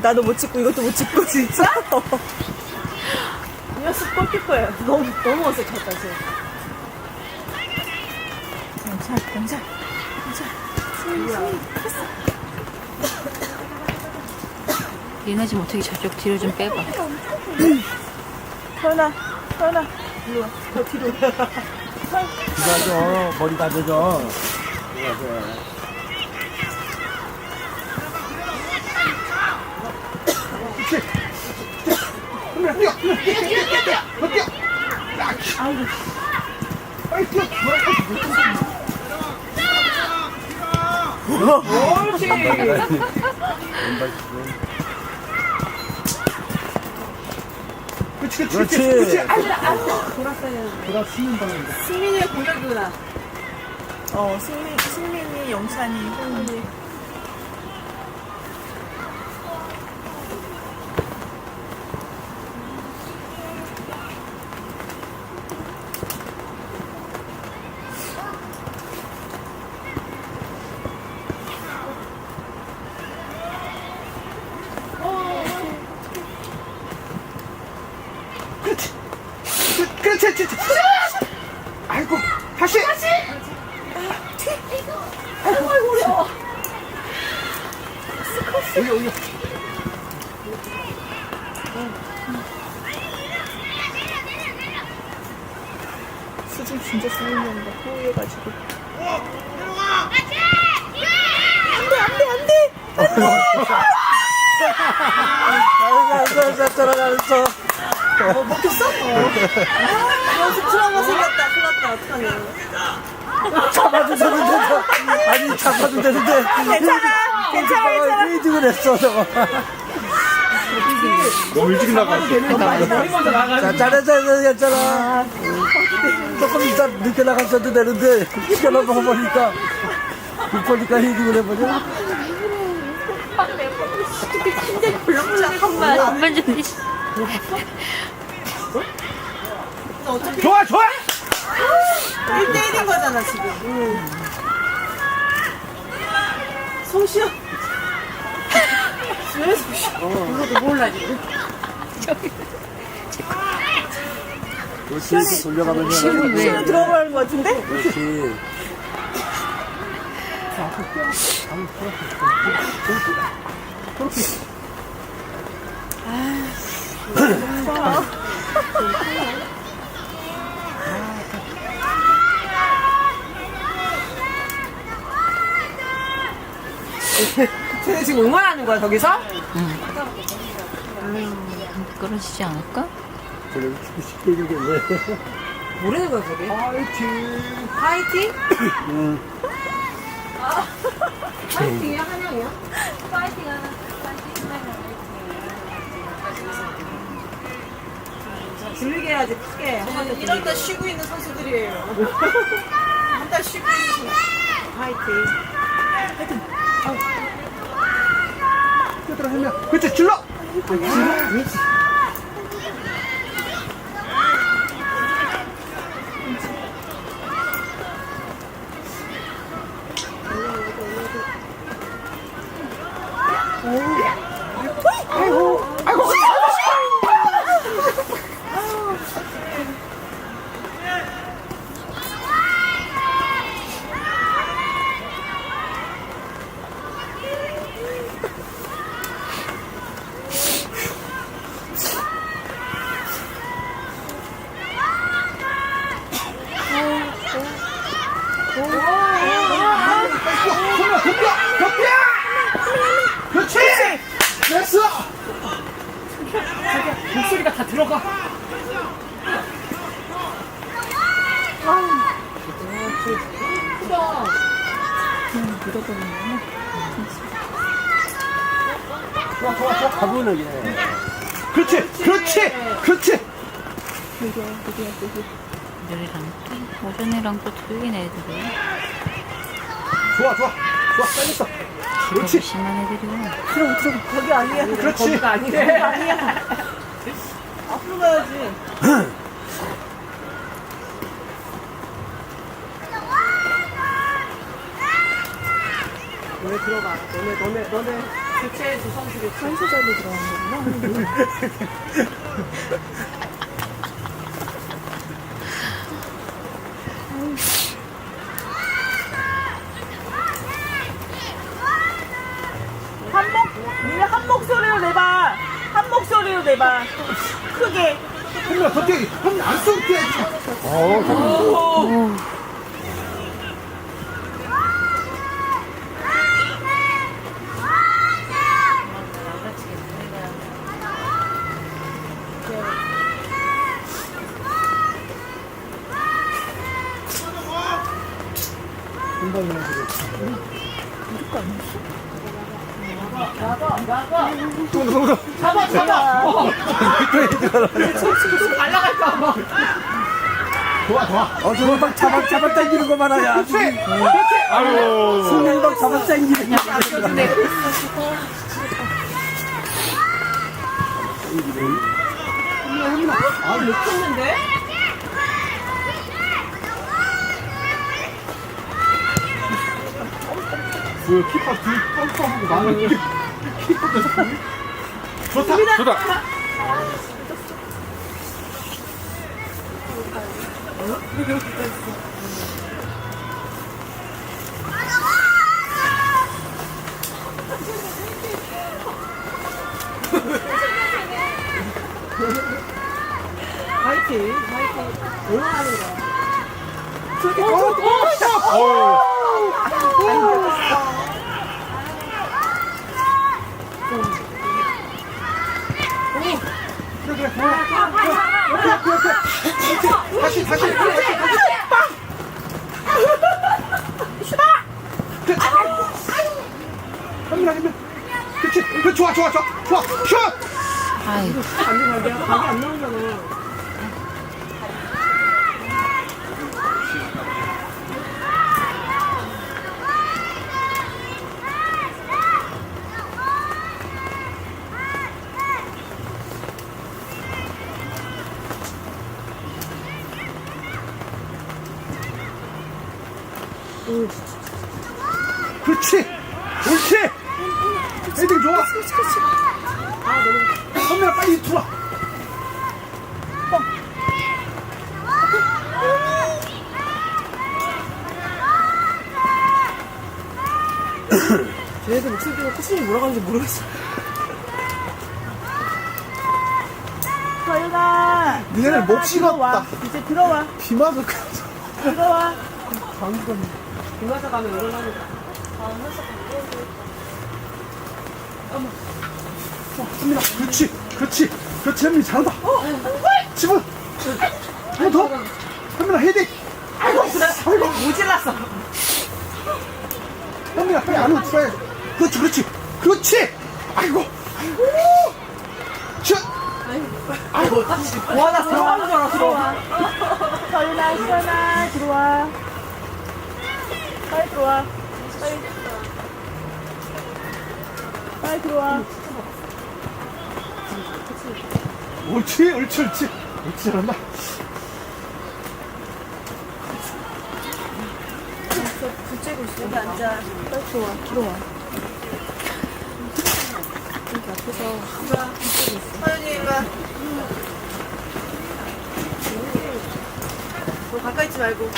나도 못 찍고 이것도 못 찍고 진짜? 이 녀석 골키퍼야. 너무 너무 어색하다 지금. 괜찮, 괜찮. 얘네 좀 어떻게 저쪽 뒤로 좀 빼봐. 서연아, 서연아, 일로 와. 더 뒤로. 가져. 머리 가져줘. 그렇지, 그렇지, 그렇지. 돌았으면 방인데. 승민이의 공격이구나. 어, 승민, 승민이, 영찬이, 승민이. 그렇지. 그렇지, 그렇지. 아이고, 다시. 다시. 아이고, 아이고, 어려워. 올려, 올려. 수진 진짜 승민이 형과 호의해가지고. 잘했어, 잘했어, 잘했어. 어, 먹혔어? 어. 연습 트라우마 생겼다. 큰일 났다. 어떡하냐. 잡아도 되는데. 아니, 잡아도 되는데. 괜찮아. 괜찮아, 괜찮아. 페이징을 했어, 저거. 너무 일찍 나갔어. 자, 잘했어, 괜찮아. 조금 이따 늦게 나갔어도 되는데, 시간을 먹어보니까, 못 보니까 엄마 좀. 좋아, 좋아! 1대1인 거잖아, 지금. 송시야. 왜 송시야? 이것도 몰라, 지금. 그렇지, 돌려가면서. 지금 왜? 시는 들어가는 거 같은데? 그렇지. 쟤네 지금 응원하는 거야, 저기서? 미끄러지지 않을까? 저는 쉽게 얘기했네. 뭐라는 거야, 저게? 파이팅! 파이팅? 들리게 해야지, 크게. 이럴 때 쉬고 있는 선수들이에요. 한달 쉬고 있는 선수. 파이팅. 얘들아, 한 명. 그렇지, 질러! 손을 덮여! 덮여! 그렇지! 됐어! 목소리가 다 들어가. 좋아, 좋아, 좋아. 가보는 게. 그렇지, 그렇지, 그렇지. 오늘이랑 또, 오전이랑 또 틀린 애들이. 좋아, 좋아. 좋아, 빨렸어. 그렇지. 심한 애들이요. 거기 아니야. 그렇지. 거기가 아니야. 아니야. 앞으로 가야지. 너네 들어가. 너네, 너네, 너네 교체 두 선수 교체. 선수전이 들어간 거구나. 한 목, 니네 한 목소리로 내봐. 한 내봐. 크게. 형님, 더 뛰어. 형님, 안 뛰어야지. 어, 또, 또, 또. 잡아, 잡아. 어. 날라갈까봐. 어, 저거 막 잡아, 잡아 당기는 하야. 그렇지. 그렇지. 아유. 승현이 막 잡아 당기는 거. 아, 못 쳤는데? 그 키퍼 뒤 뻔뻔하고 나는 키퍼도 좋다. 좋다. 화이팅, 화이팅. 응원하는 거야. 어우. 그래, 그래. 오케이, 오케이, 오케이. 다시, 다시, 다시, 다시. 형님, 형님. 그렇지. 그래, 좋아, 좋아, 좋아. 좋아. 슛! 아이, 안 나오잖아. 그렇지. 옳지. 헤딩 좋아. 아, 너무. 선민아, 빨리 들어와. 쟤네들 목소리가 코치님 뭐라고 하는지 모르겠어. 서윤아! 목 식었다. 이제 들어와. 비 맞을 거 들어와. 방금. 빙하사 가면 일어나는 선민아, 그렇지. 그렇지. 그렇지, 선민이 잘한다. 어, 지금. 한번 더. 선민아, 헤딩. 아이고, 아이고. 모질랐어. 선민아, 빨리 안으로 들어야 돼. 그렇지, 그렇지. 그렇지. 아이고. 슛. 아이고, 와, 나 들어가는 줄 알았어. 들어와. 서윤아, 서윤아, 들어와. 빨리 들어와. 빨리. 빨리 들어와. 옳지, 옳지, 옳지. 옳지, 잘한다. 붙이고 있어. 여기 앉아. 빨리 들어와. 들어와. 일로 와. 너 가까이 있지 말고.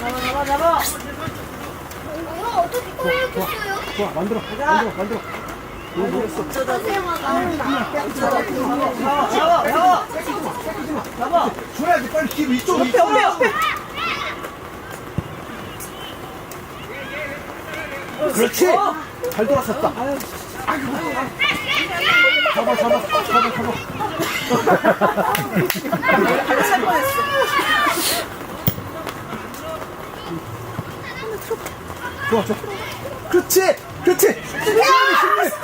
잡아, 잡아, 잡아. 좋아, 만들어. 만들어, 만들어. 너 뭐했어? 잡아, 잡아, 잡아. 잡아. 줘야지, 빨리 뒤로 이쪽으로. 옆에, 옆에, 옆에. 그렇지. 잘 돌았었다. 잡아, 잡아, 잡아, 잡아. 살 뻔했어. 좋아, 좋아. 그렇지, 그렇지. 슛,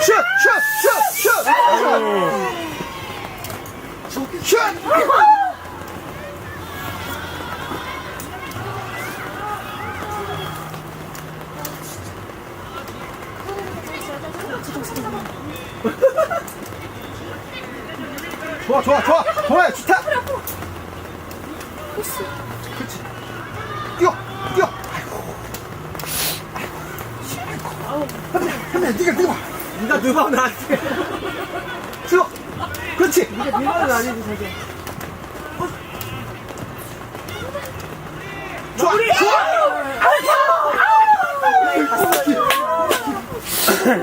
슛, 슛, 슛. 슛! 좋아 좋아. 좋아 좋아 좋다. 그렇지. 뛰어 뛰어. 아이고 한명 한명 네가 네가. 네가 누가 나한테. 뛰어. 그렇지. 네 말은 아니지 자기. 좋아 좋아.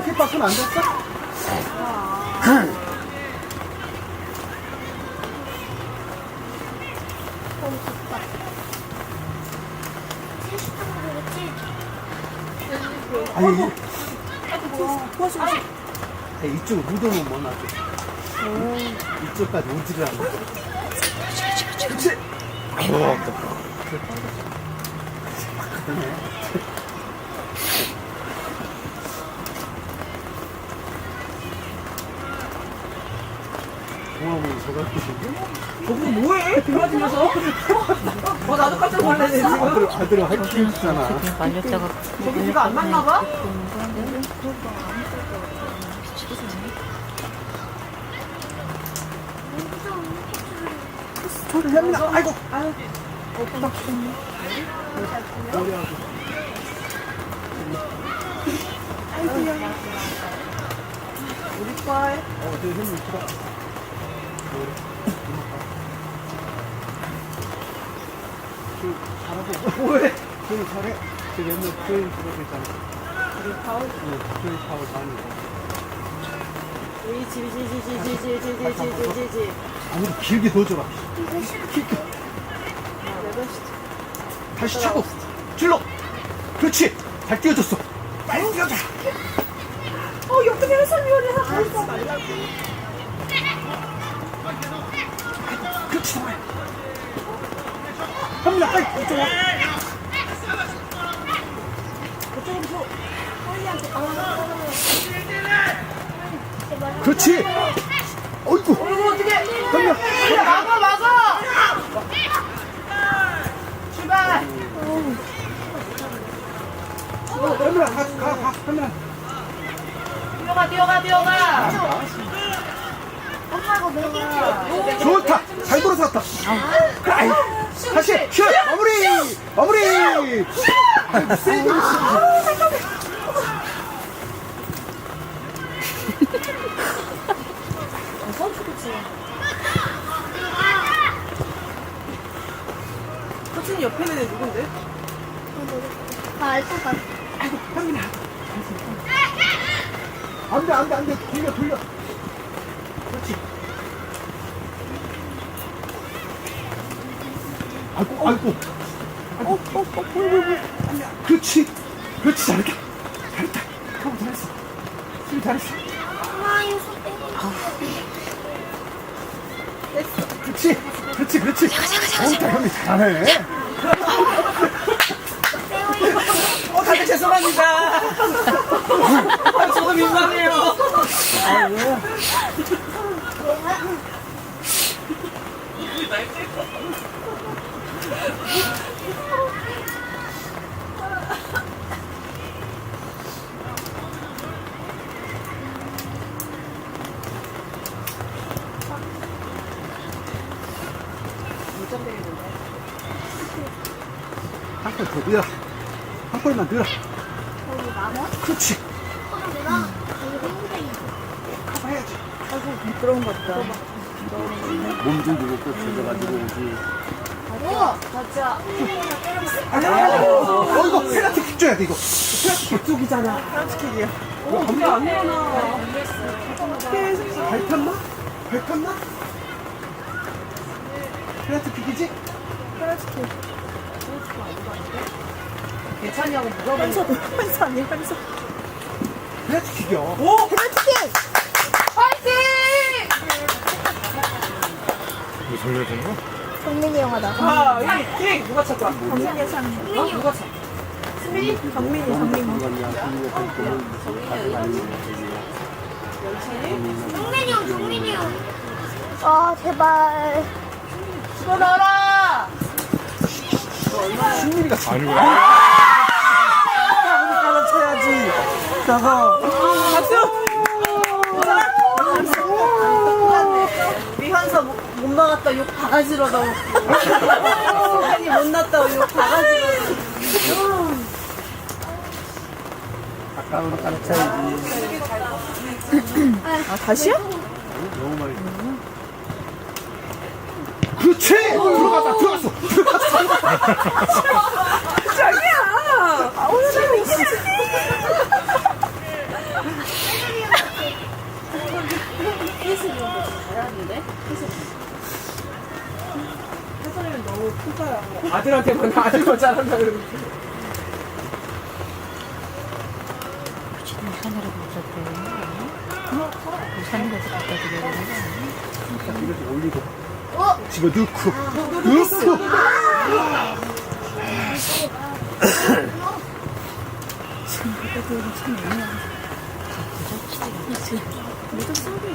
힙박은 안 됐어? 아니, 이- 아니, 이쪽을 묻어놓으면 못 놔둬. 어. 이쪽까지 오지를 않아. 동화문이 저거 할게. 거기 뭐해? 들어가면서? 어 나도 깜짝 놀랐네 지금 아들 아들 할 키우잖아. 그냥 말렸다가 저기 네가 안 맞나 봐? 저를 햄이나 아이고. 우리 과에 어, 저 햄이 있다. 잘하고 뭐해? 저는 잘해. 저 옛날 교회 그거 있잖아. 교회 파울? 응, 교회 파울 많이. 지지지지지지지지지지지. 아무도 길게 넣어줘라. 다시 차고 줄로. 그렇지. 잘 뛰어줬어. 빨리 뛰어줘. 어 옆에 해설위원회 하고 있어. 그렇지. 갑니다. 아이, 이쪽으로. 그렇지. 어이구. 어이구 어떻게? 갑니다. 막아 막아. 출발. 갑니다. 가, 가, 가. 갑니다. 뛰어가 뛰어가 뛰어가. 엄마가 내가. 좋다. 잘 돌아서 왔다. 아이. 다시 슛 마무리. 마무리. 세이브. 코치님 옆에 있는 애 누군데? 알것 같아. 안돼 안돼 안돼 돌려 돌려. 그렇지. 아이고 아이고. 아이고 어, 어, 어, 뭐, 뭐, 뭐. 아니야. 그렇지. 그렇지 잘했다. 잘했다. 하고 잘했어. 수비 잘했어. 엄마 이거 그렇지. 그렇지 그렇지. 어따 형이 잘하네. 어 다들 죄송합니다 아, 저도 민망해요 한골더 밀어. 한 골만 밀어. 거기 나무? 그렇지. 그럼 내가 여기 흰색이 가봐 해야지. 아이고, 미끄러운 것 같다. 몸도 무겁고 죽어가지고 오지. 맞아. 어, 어, 이거 페라티 킥 줘야 돼, 이거. 페라티 킥쪽이잖아 페라티 킥이야. 어, 오, 안 일어나. 밟혔나? 밟혔나? 페라티 킥이지? 페라티 킥. 괜찮냐고 물어보는 거. 펜서 아니야, 펜서. 페라티 킥이야. 오! 페라티 킥! 화이팅! 이거 돌려야 되는 거 정민이 영화다. 아, 이 킥! 누가 찾고 왔어? 민이 상. 누가 찾 승민이? 정민이, 정민이. 동민이 형, 동민이 형. 아 제발. 이거 넣어라! 승민이가 아! 아니구나. 아! 나가. 못 나갔다 욕 바가지로다. 한이 못 났다 욕 바가지로다. 아까우로 가르쳐야지. 아, 다시요? 그렇지! 들어갔다, 들어갔어. 자기야! 아, 오늘 나 이 게 아들한테만 아들만 잘한다 그러고 우산이라도 없었대. 우산이라도 갖다 드려야 되는 거 아니야? 이렇게 올리고. 집어 넣고. 넣고. 들어갔어,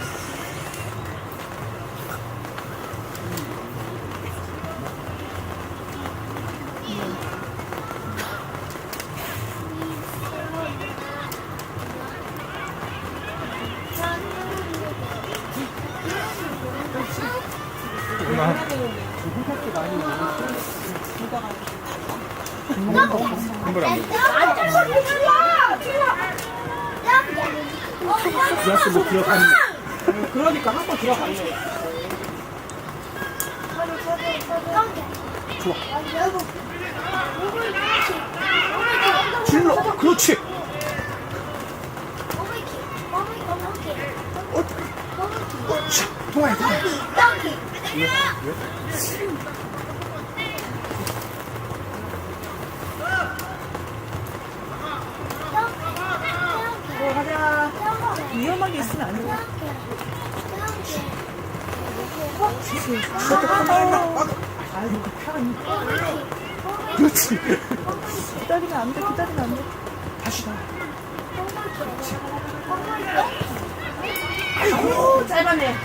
통화해, 통화해. 위험하게 있으면 안 돼. 그렇지. 기다리면 안 돼, 기다리면 안 돼. 다시 나. 아이고, 짧아네.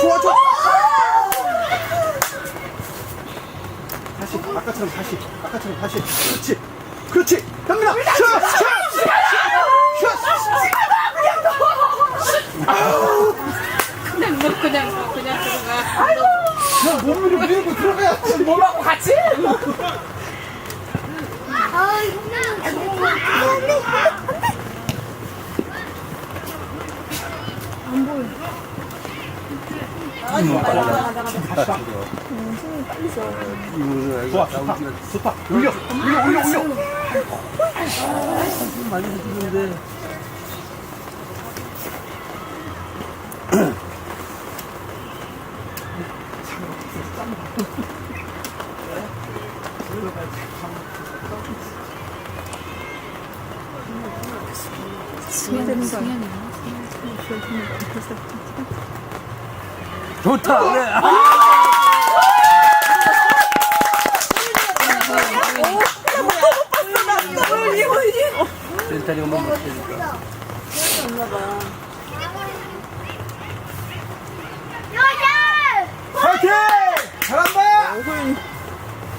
좋아, 좋아. 다시, 아까처럼 다시, 아까처럼 다시. 그렇지. 그렇지. 현민아. 슛! 슛! 그냥 뭐 그냥 뭐 그냥 들어가. 슛! 몸으로 밀고 들어가야지. 뭐라고 같이? 아, 안 돼. 좋아, 좋다. 좋다. 올려, 올려, 올려, 올려. 많이 해주는데. 승현 승현이. 좋다. 그래. 센터리가 못 맞추니까. 여자! 파이팅! 잘한다!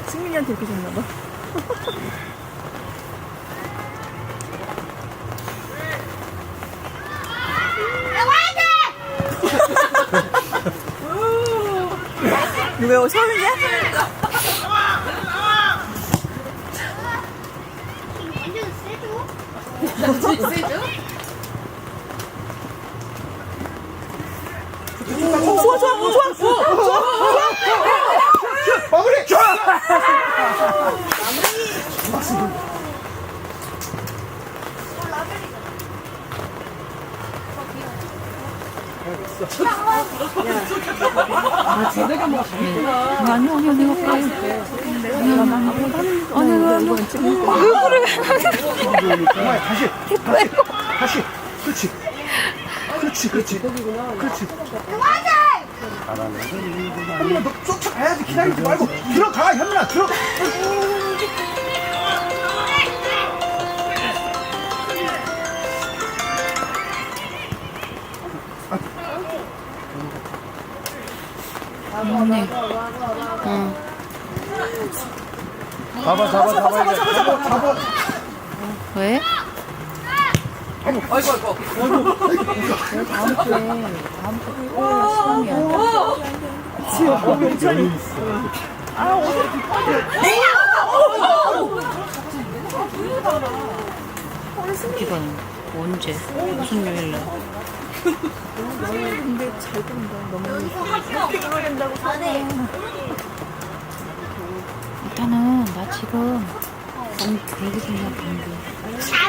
승민이한테 이렇게 줬나봐. 왜 서윤이야? 완전 세죠? 좋아, 좋아, 좋아, 좋아. 마무리! 아! 아니 아니 내가 그래. 아니 아니 아니 정말 다시, 다시, 다시. 그렇지. 그렇지, 그렇지. 그렇지. 현민아, 너 쫓아가야지. 기다리지 말고. 들어가, 현민아, 들어가. 없네. 응. 잡아, 잡아, 잡아, 이제. 잡아, 잡아. 왜? 아이고 아이고. 왜 다음 주에, 다음 주에 시험이야. 이건 언제? 무슨 요일날? 일단은 나 지금 방 대기 중이야 방금.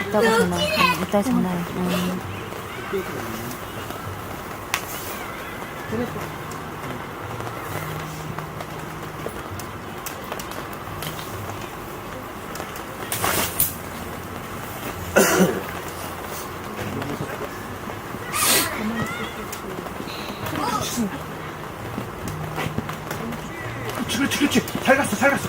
이따가 전화. 응, 이따 전화해. 응. 그렇지 그렇지 그렇지 잘 갔어 잘 갔어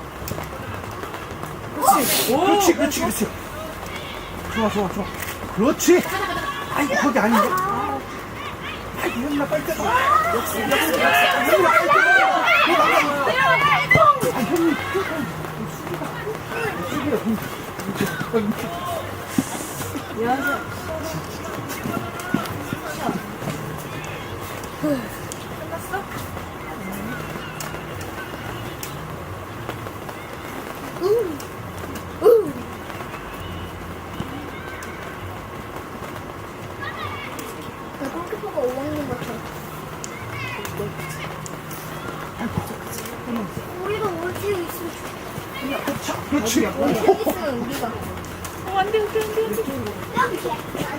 그렇지 그렇지 그렇지 좋아 좋아 좋아 그렇지 아이고 거기 아닌데 아이고 현나 빨리 떼서 나 그렇지. 어, 안 돼, 안 돼, 안 돼, 안 돼.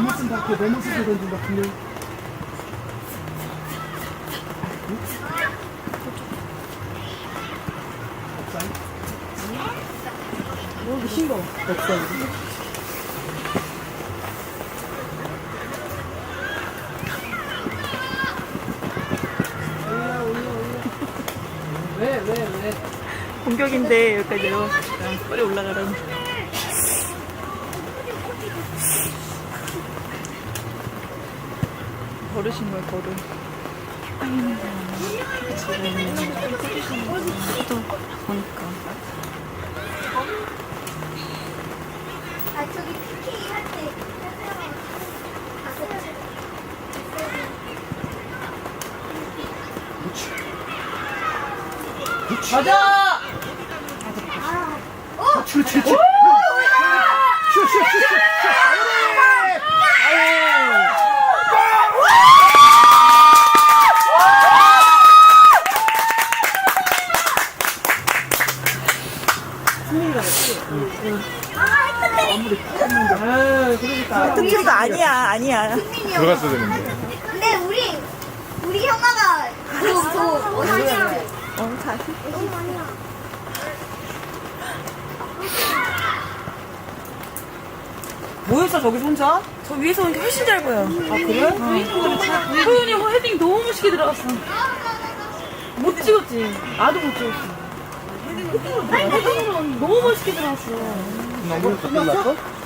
모습 밖에 내 모습을 던진다 분명히 왜왜 왜? 공격인데 여기까지 내려왔으니까 빨리 올라가라고. 거야 버릇. 또 보니까. 아, 저기 PK 할 때. 가자. 그렇지 그렇지 그렇지 슛슛슛슛 아 그러니까. 튼튼도 아니야 아니야. 들어갔어야 되는데 근데 우리 우리 형아가? 어 다시. 너무 많이야. 뭐였어 저기 혼자? 저 위에서 오는 게 훨씬 잘 보여. 아 그래? 소윤이 헤딩 너무 멋있게 들어갔어. 못 찍었지. 나도 못 찍었어. 헤딩으로 너무 멋있게 들어갔어. 너무? 하나다.